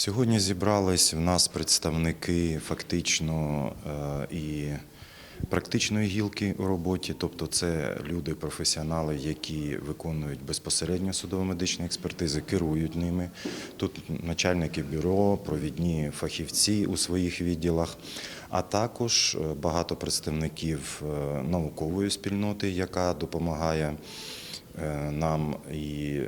Сьогодні зібрались в нас представники фактично е, і практичної гілки у роботі, тобто це люди, професіонали, які виконують безпосередньо судово-медичні експертизи, керують ними. Тут начальники бюро, провідні фахівці у своїх відділах, а також е, багато представників е, наукової спільноти, яка допомагає нам і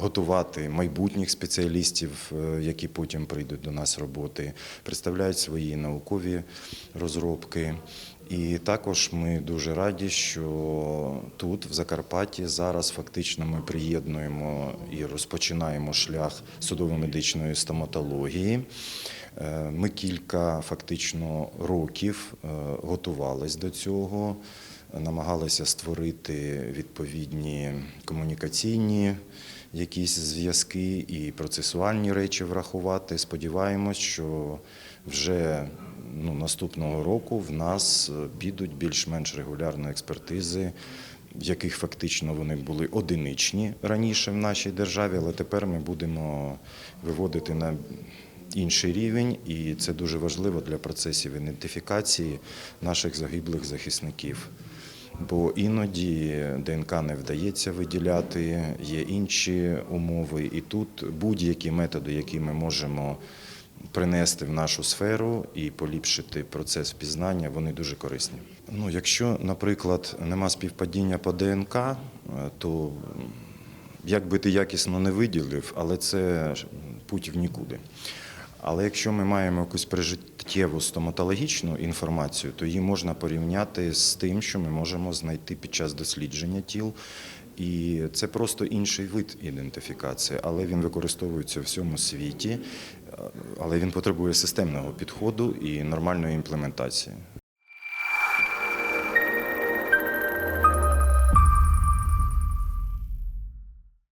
готувати майбутніх спеціалістів, е, які потім прийдуть до нас роботи, представляють свої наукові розробки. І також ми дуже раді, що тут, в Закарпатті, зараз фактично ми приєднуємо і розпочинаємо шлях судово-медичної стоматології. Е, Ми кілька фактично років е, готувались до цього, намагалися створити відповідні комунікаційні якісь зв'язки і процесуальні речі врахувати. Сподіваємось, що вже ну, наступного року в нас е, підуть більш-менш регулярно експертизи, яких фактично вони були одиничні раніше в нашій державі, але тепер ми будемо виводити на інший рівень, і це дуже важливо для процесів ідентифікації наших загиблих захисників. Бо іноді ДНК не вдається виділяти, є інші умови, і тут будь-які методи, які ми можемо принести в нашу сферу і поліпшити процес впізнання, вони дуже корисні. Ну, якщо, наприклад, нема співпадіння по ДНК, е, то як би ти якісно не виділив, але це путь в нікуди. Але якщо ми маємо якусь прижиттєву стоматологічну інформацію, то її можна порівняти з тим, що ми можемо знайти під час дослідження тіл. І це просто інший вид ідентифікації, але він використовується в всьому світі, але він потребує системного підходу і нормальної імплементації.